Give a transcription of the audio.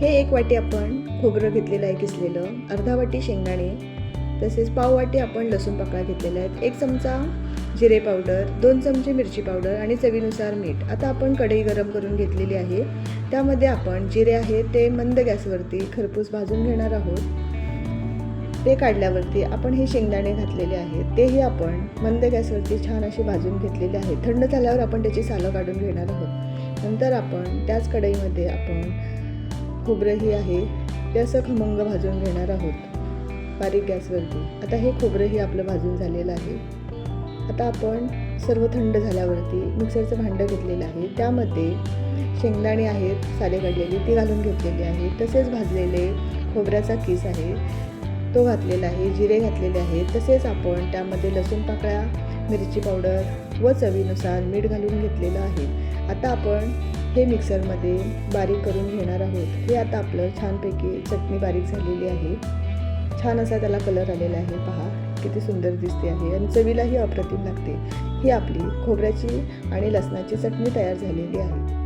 हे एक वाटी आपण खोबरं घेतलेलं आहे किसलेलं अर्धा वाटी शेंगदाणे तसेच पाव वाटी आपण लसूण पाकळा घेतलेल्या आहेत एक चमचा जिरे पावडर दोन चमचे मिरची पावडर आणि चवीनुसार मीठ. आता आपण कढई गरम करून घेतलेली आहे. त्यामध्ये आपण जिरे आहे ते मंद गॅसवरती खरपूस भाजून घेणार आहोत. ते काढल्यावरती आपण हे शेंगदाणे घातलेले आहेत. तेही आपण मंद गॅसवरती छान असे भाजून घेतलेले आहेत. थंड झाल्यावर आपण त्याची सालं काढून घेणार आहोत. नंतर आपण त्याच कढईमध्ये आपण खोबरंही आहे ते असं खमंग भाजून घेणार आहोत. बारीक गॅसवरती. आता हे खोबरंही आपलं भाजून झालेलं आहे. आता आपण सर्व थंड झाल्यावरती मिक्सरचं भांडं घेतलेलं आहे. त्यामध्ये शेंगदाणे आहेत साले काढलेली ती घालून घेतलेली आहे. तसेच भाजलेले खोबऱ्याचा किस आहे तो घातलेला आहे जिरे घातलेले आहेत. तसेच आपण त्यामध्ये लसूण पाकळ्या मिरची पावडर व चवीनुसार मीठ घालून घेतलेलं आहे. आता आपण हे मिक्सरमध्ये बारीक करून घेणार आहोत. हे आता आपलं छानपैकी चटणी बारीक झालेली आहे. छान असा त्याला कलर आलेला आहे. पहा किती सुंदर दिसते आहे. आणि चवीलाही अप्रतिम लागते. ही आपली खोबऱ्याची आणि लसणाची चटणी तयार झालेली आहे.